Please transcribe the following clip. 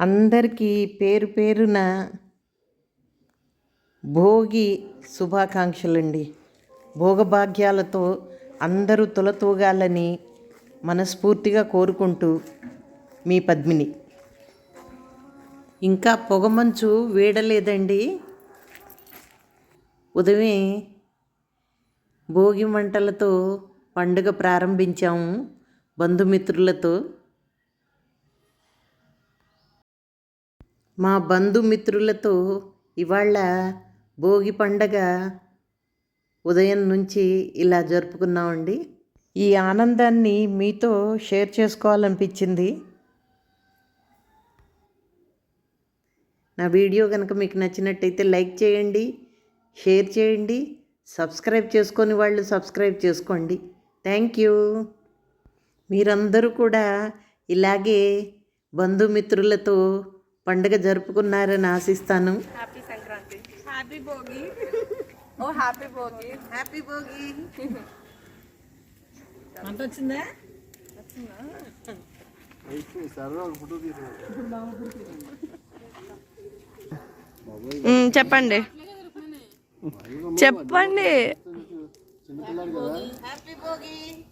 అందరికీ పేరు పేరున భోగి శుభాకాంక్షలండి. భోగభాగ్యాలతో అందరూ తులతూగాలని మనస్ఫూర్తిగా కోరుకుంటూ మీ పద్మిని. ఇంకా పొగమంచు వీడలేదండి. ఉదయం భోగి మంటలతో పండుగ ప్రారంభించాము. బంధుమిత్రులతో మా బంధుమిత్రులతో ఇవాళ భోగి పండగ ఉదయం నుంచి ఇలా జరుపుకున్నామండి. ఈ ఆనందాన్ని మీతో షేర్ చేసుకోవాలనిపించింది. నా వీడియో కనుక మీకు నచ్చినట్టయితే లైక్ చేయండి షేర్ చేయండి సబ్స్క్రైబ్ చేసుకొని వాళ్ళు సబ్స్క్రైబ్ చేసుకోండి. Thank you. మీరందరూ కూడా ఇలాగే బంధుమిత్రులతో పండుగ జరుపుకున్నారని ఆశిస్తాను. హ్యాపీ సంక్రాంతి. హ్యాపీ భోగి. ఓ హ్యాపీ భోగి. హ్యాపీ భోగి. అంత వచ్చిందా చెప్పండి. చెప్పండి. హ్యాపీ భోగి.